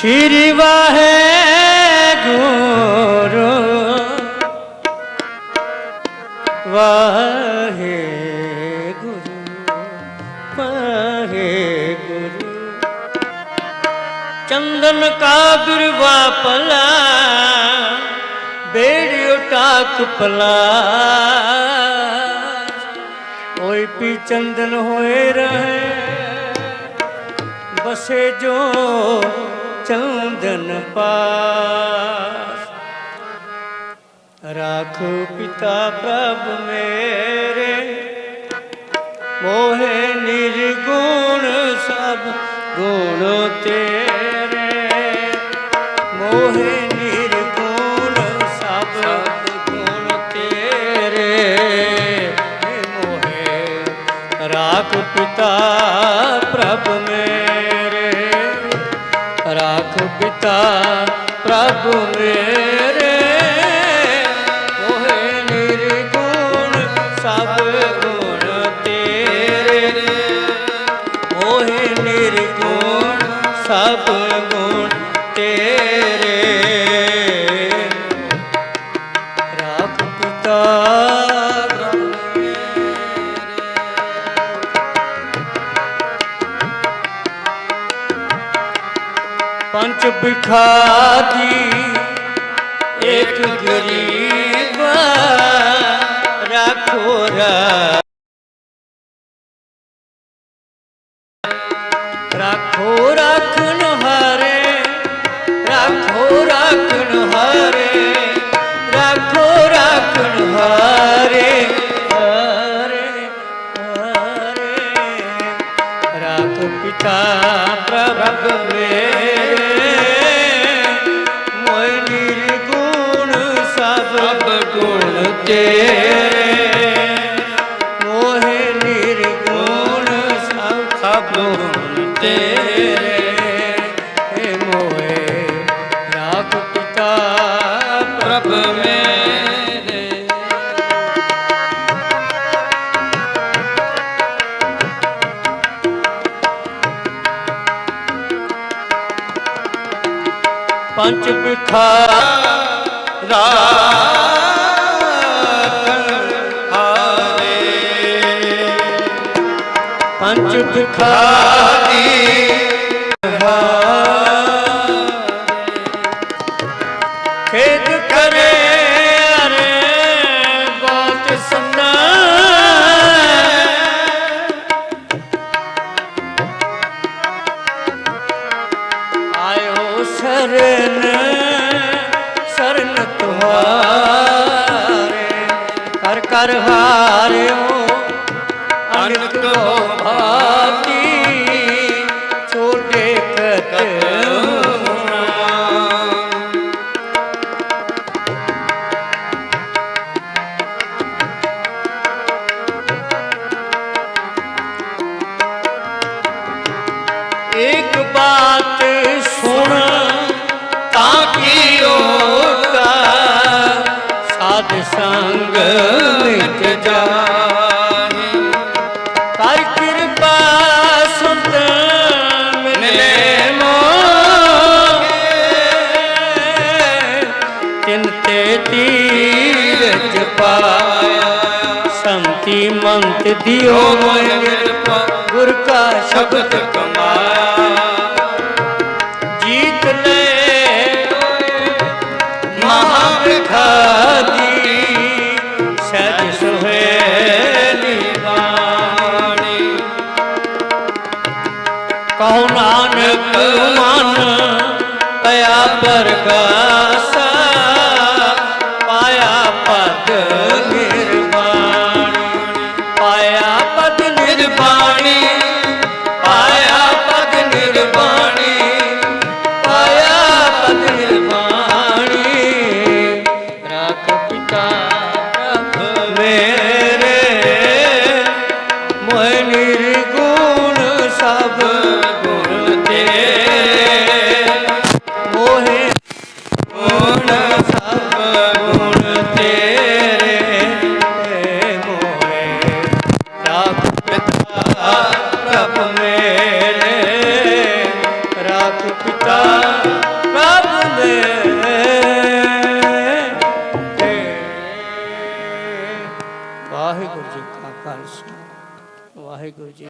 ਸ਼੍ਰੀ ਵਾਹਿਗੁਰੂ ਵਾਹਿਗੁਰੂ ਵਾਹਿਗੁਰੂ ਚੰਦਨ ਕਾ ਬਿਰਵਾ ਪਲਾ ਬੇੜਿਓ ਟਾਕ ਪਲਾ ਓਏ ਪੀ ਚੰਦਨ ਹੋਏ ਰਹੇ ਬਸੇ ਜੋ ਚੰਦਨ ਪਾਸ। ਰਾਖ ਪਿਤਾ ਪ੍ਰਭ ਮੇਰੇ ਮੋਹਿ ਨਿਰਗੁਣ ਸਭ ਗੁਣ ਤੇਰੇ। ਮੋਹਿ ਰਾਖ ਪਿਤਾ ਮੇਰੇ। ਮੋਹਿ ਨਿਰਗੁਣ ਸਭ ਗੁਣ ਤੇਰੇ ਮੋਹਿ ਨਿਰਗੁਣ ਸਭ ਪੰਜ ਬਿਖਾਦੀ ਇੱਕ ਪਿਤਾ ਪ੍ਰਭ ਮੇਰੇ ਮੋਇ ਨਿਰਗੁਣ ਸਭ ਗੁਣ ਤੇਰੇ ਮੋਹਿ ਨਿਰਗੁਣ ਸਭ ਸਭ ਗੁਣ ਤੇਰੇ ਪੰਜ ਬਿਖਾਰਾ ਹਾਰੇ। ਪੰਜ ਬਿਖਾਰੀ ਕਰ ਕਰ ਹਾਰਿਓ ਅਨਕ ਭਾਤੀ ਛੋਟੇ ਕਤ ਇੱਕ ਬਾਤ ਸੁਣ ਤਾਂ ਕੀ ਸਾਧ ਸੰਗ ਮੰਤ ਦਿਓ ਮੋਇ ਕਿਰਪਾ ਗੁਰ ਕਾ ਸ਼ਬਦ ਕਮਾਇਆ। ਜੀਤ ਲੈ ਮਹਾਵਿਖਾਦੀ ਸਜ ਸੁਹੇਲੀ ਬਾਣੀ। ਕਹੋ ਨਾਨਕ ਮਨ ਪਿਆ ਪ੍ਰਗਾਸਾ। ਵਾਹਿਗੁਰੂ ਜੀ